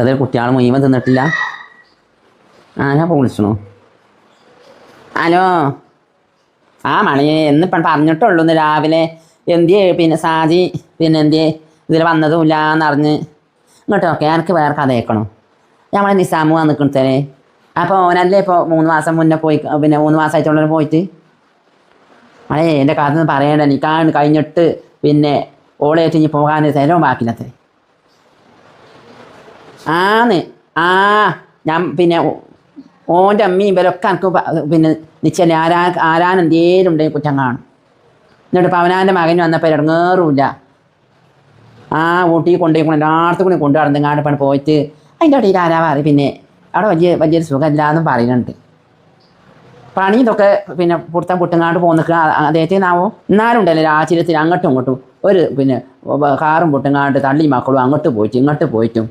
അതെ കുട്ടികൾ മുഴുവൻ തിന്നിട്ടില്ല. ആ ഞാൻ ഇപ്പോൾ വിളിച്ചണു. ഹലോ? ആ മണി എന്നിപ്പം പറഞ്ഞിട്ടുള്ളൂ ഇന്ന് രാവിലെ എന്തിയെ പിന്നെ സാജി പിന്നെ എന്തിയെ ഇതിൽ വന്നതുമില്ല എന്നറിഞ്ഞ് ഇങ്ങോട്ടൊക്കെ എനിക്ക് വേറെ കഥ കേൾക്കണം. നമ്മളെ നിസാമു വന്നിക്കണത്തേ അപ്പോൾ ഓനല്ലേ ഇപ്പോൾ മൂന്ന് മാസം മുന്നേ പോയി പിന്നെ മൂന്ന് മാസമായിട്ടുള്ളവർ പോയിട്ട്? മഴേ എന്റെ കഥ പറയണ്ട എനിക്കാണ് കഴിഞ്ഞിട്ട് പിന്നെ ഓളേറ്റ് ഇനി പോകാൻ തരവും ബാക്കിയില്ലത്രേ ആന്ന്. ആ ഞാൻ പിന്നെ ഓന്റെ അമ്മയും ഇവരൊക്കെ എനിക്ക് പിന്നെ നിശ്ചല ആരാ ആരാൻ എന്തേലും ഉണ്ടെങ്കിൽ കുറ്റം കാണും. എന്നിട്ട് പവനാന്റെ മകൻ വന്നപ്പോൾ ഇറങ്ങേറുമില്ല ആ ഊട്ടി കൊണ്ടുപോയി കൊണ്ട് എല്ലായിടത്തും കൂടി കൊണ്ടു നടന്നെങ്ങാണ്ട് പണി പോയിട്ട് അതിന്റെ ഇടയിൽ ആരാ പറയും പിന്നെ അവിടെ വലിയ വലിയൊരു സുഖമില്ല പറയുന്നുണ്ട്. പണി ഇതൊക്കെ പിന്നെ പുറത്തം പുട്ടുങ്ങാണ്ട് പോന്നിക്കുക അദ്ദേഹത്തിനാവോ എന്നാലും ഉണ്ടല്ലോ ആശ്ചര്യത്തിൽ അങ്ങോട്ടും ഇങ്ങോട്ടും ഒരു പിന്നെ കാറും പുട്ടുങ്ങാണ്ട് തള്ളി മക്കളും അങ്ങോട്ട് പോയിട്ടും ഇങ്ങോട്ട് പോയിട്ടും.